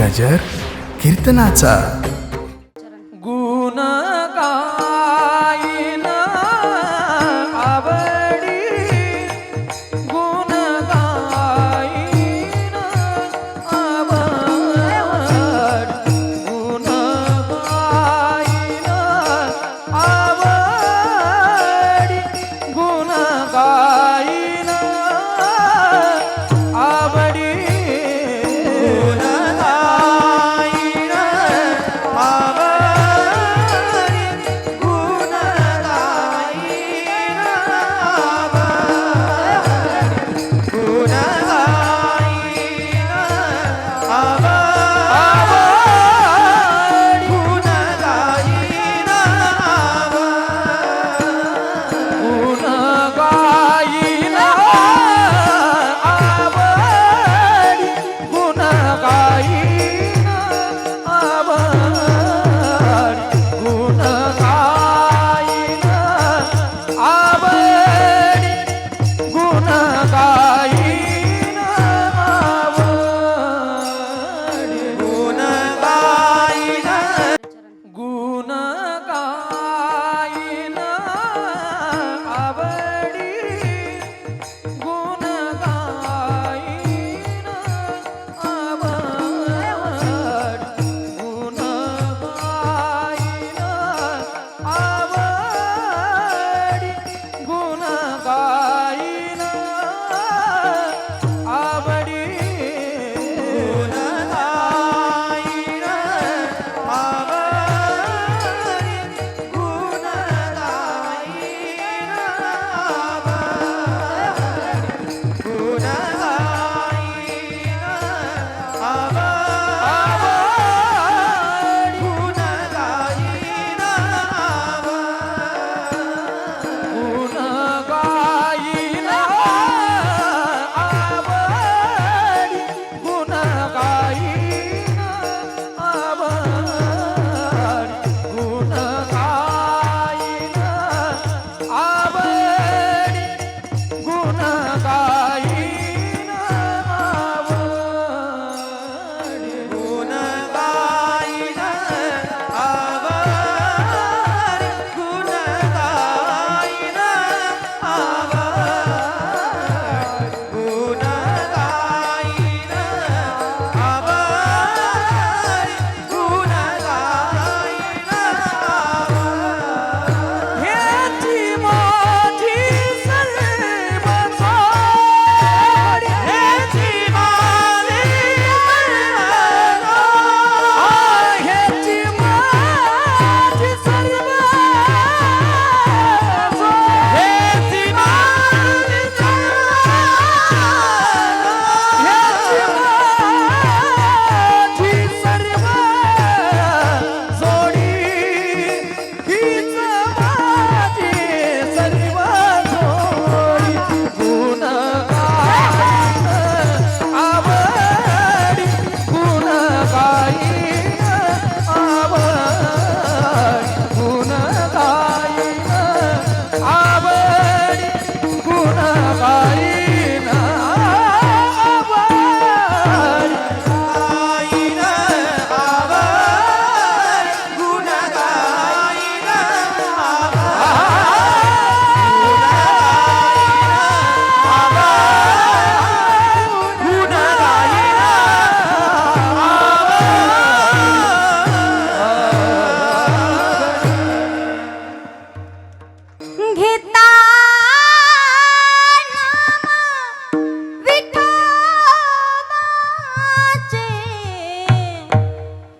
गजर कीर्तनाचा. घेता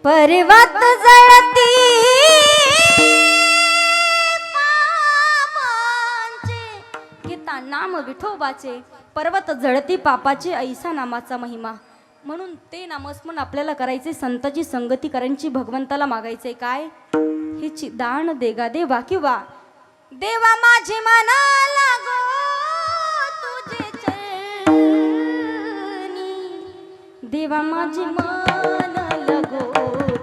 पर्वत जळती घेता नाम विठोबाचे पर्वत जळती पापाचे ऐसा नामाचा महिमा. म्हणून ते नामस्मरण आपल्याला करायचे संताची संगती करायची भगवंताला मागायचे. काय? हे दान देगा देवा किंवा देवा माझे मना लागो तुझे चरणी. देवा माझे मन लागो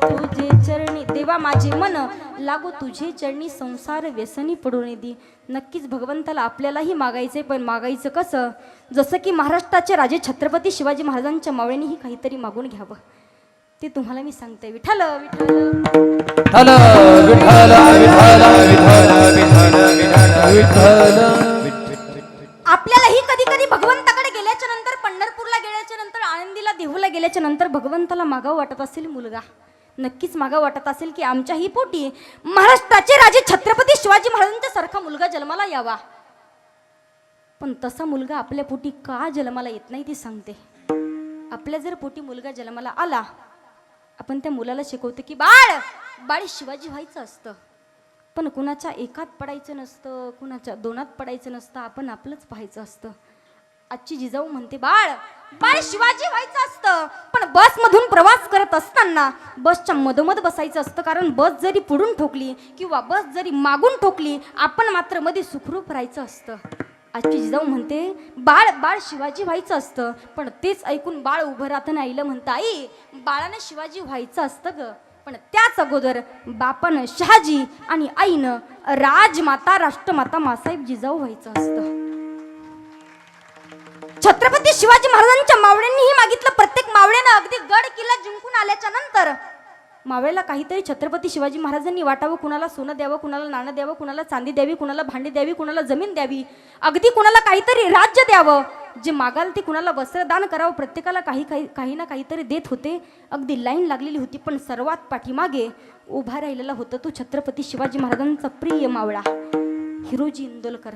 तुझे चरणी. देवा माझे मन लागो तुझे चरणी संसार व्यसनी पडून दे. नक्कीच भगवंताला आपल्यालाही मागायचे पण मागायचं कसं? जसं की महाराष्ट्राचे राजे छत्रपती शिवाजी महाराजांच्या मावळ्यांनीही काहीतरी मागून घ्यावं. ते तुम्हाला मी सांगते. विठाल विठ्ठल विठ्ठल विठ्ठल. आपल्यालाही कधी कधी भगवंताकडे गेल्याच्यानंतर पंढरपूरला गेल्याच्यानंतर आळंदीला देहूला गेल्याच्यानंतर भगवंताला मागावं वाटत असेल मुलगा. नक्कीच मागा वाटत असेल की आमच्याही पोटी महाराष्ट्राचे राजे छत्रपती शिवाजी महाराजांच्या सारखा मुलगा जन्माला यावा. पण तसा मुलगा आपल्या पोटी का जन्माला येत नाही ती सांगते. आपल्या जर पोटी मुलगा जन्माला आला आपण त्या मुलाला शिकवतो की बाळ बाळ शिवाजी व्हायचं असतं. पण कुणाच्या एकात पडायचं नसतं कुणाच्या दोनात पडायचं नसतं आपण आपलंच पाहायचं असतं. आजची जिजाऊ म्हणते बाळ बाळ शिवाजी व्हायचं असतं पण बसमधून प्रवास करत असताना बसच्या मधोमध बसायचं असतं. कारण बस जरी पुढून ठोकली किंवा बस जरी मागून ठोकली आपण मात्रमध्ये सुखरूप राहायचं असतं. आजची जिजाऊ म्हणते बाळ बाळ शिवाजी व्हायचं असतं पण तेच ऐकून बाळ उभं राहताना आईला म्हणतं आई बाळानं शिवाजी व्हायचं असतं ग. पण त्याच अगोदर बापानं शहाजी आणि आईनं राजमाता राष्ट्रमाता मासाहेब जिजाऊ व्हायचं असतं. छत्रपती शिवाजी महाराजांच्या मावळ्यांनीही मागितलं प्रत्येक मावळ्यानं अगदी गड किल्ला जिंकून आल्याच्यानंतर. मावळ्याला काहीतरी छत्रपती शिवाजी महाराजांनी वाटावं कुणाला सोनं द्यावं कुणाला नाणं द्यावं कुणाला चांदी द्यावी कुणाला भांडी द्यावी कुणाला जमीन द्यावी अगदी कुणाला काहीतरी राज्य द्यावं जे मागाल ते कुणाला वस्त्रदान करावं? प्रत्येकाला काही काही काही ना काहीतरी देत होते. अगदी लाईन लागलेली होती पण सर्वात पाठीमागे उभा राहिलेला होता तो छत्रपती शिवाजी महाराजांचा प्रिय मावळा हिरोजी इंदोलकर.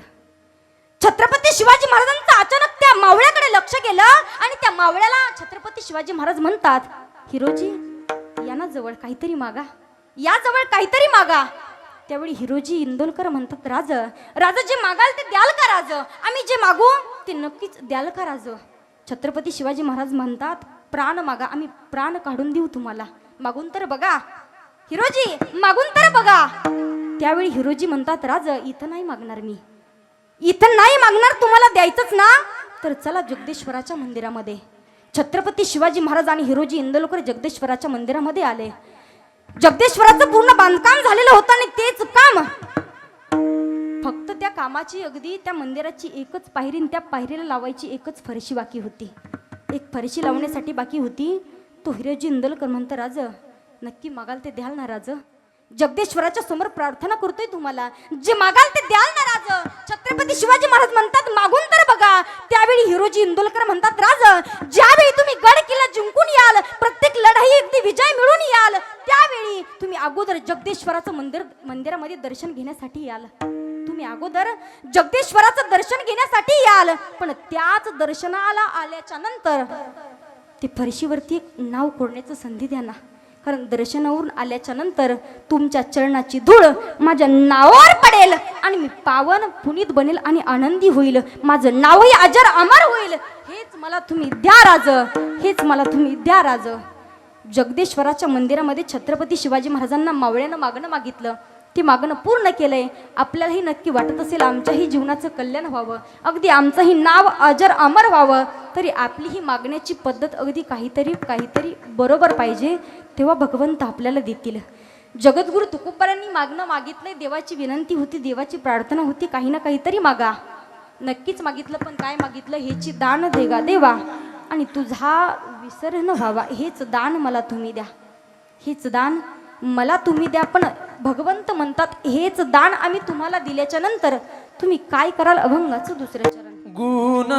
छत्रपती शिवाजी महाराजांचं अचानक त्या मावळ्याकडे लक्ष गेलं आणि त्या मावळ्याला छत्रपती शिवाजी महाराज म्हणतात हिरोजी यांना जवळ काहीतरी मागा. याजवळ काहीतरी मागा. त्यावेळी हिरोजी इंदोलकर म्हणतात राज राजा जे मागाल ते द्याल का राज? आम्ही जे मागू ते नक्कीच द्याल का राज? छत्रपती शिवाजी महाराज म्हणतात प्राण मागा आम्ही प्राण काढून देऊ तुम्हाला. मागून तर बघा. हिरोजी मागून तर बघा. त्यावेळी हिरोजी म्हणतात राज इथं नाही मागणार मी. इथं नाही मागणार तुम्हाला द्यायचंच ना. तर चला जगदेश्वराच्या मंदिरामध्ये. छत्रपती शिवाजी महाराज आणि हिरोजी इंदोलकर जगदेश्वराच्या मंदिरामध्ये आले. जगदेश्वराचं पूर्ण बांधकाम झालेलं होतं आणि तेच काम. फक्त त्या कामाची अगदी त्या मंदिराची एकच पायरी त्या पायरीला लावायची एकच फरशी बाकी होती. एक फरशी लावण्यासाठी बाकी होती. तो हिरोजी इंदोलकर म्हणतो राज नक्की मागाल ते द्याल ना राज? जगदेश्वराच्या समोर प्रार्थना करतोय तुम्हाला. जे मागाल ते द्याल ना राज? छत्रपती शिवाजी महाराज म्हणतात मागून तर बघा. त्यावेळी हिरोजी इंदोलकर म्हणतात राज ज्यावेळी तुम्ही गड किल्ला जिंकून याल प्रत्येक लढाई अगदी विजय मिळून याल अगोदर जगदेश्वराचं मंदिर मंदिरामध्ये दर्शन घेण्यासाठी याल. तुम्ही अगोदर जगदेश्वराचं दर्शन घेण्यासाठी याल. पण त्याच दर्शनाला आल्याच्यानंतर ते फरशीवरती नाव कोरण्याचं संधी द्या ना. कारण दर्शनावरून आल्याच्यानंतर तुमच्या चरणाची धूळ माझ्या नावावर पडेल आणि मी पावन पुनीत बनेल आणि आनंदी होईल. माझं नावही अजर अमर होईल. हेच मला तुम्ही द्या राज. हेच मला तुम्ही द्या राज. जगदेश्वराच्या मंदिरामध्ये छत्रपती शिवाजी महाराजांना मावळ्यानं मागणं मागितलं. ते मागणं पूर्ण केलंय. आपल्यालाही नक्की वाटत असेल आमच्याही जीवनाचं कल्याण व्हावं. अगदी आमचंही नाव अजर अमर व्हावं. तरी आपली ही मागण्याची पद्धत अगदी काहीतरी काहीतरी बरोबर पाहिजे तेव्हा भगवंत आपल्याला देतील. जगद्गुरु तुकोबारांनी मागणं मागितलंय. देवाची विनंती होती देवाची प्रार्थना होती. काही ना काहीतरी मागा. नक्कीच मागितलं पण काय मागितलं? ह्याची दान देगा देवा. आणि तुझा विसर न व्हावा. हेच दान मला तुम्ही द्या. हेच दान मला तुम्ही द्या. पण भगवंत म्हणतात हेच दान आम्ही तुम्हाला दिल्याच्या नंतर तुम्ही काय कराल? अभंगाचं दुसरं चरण. गुण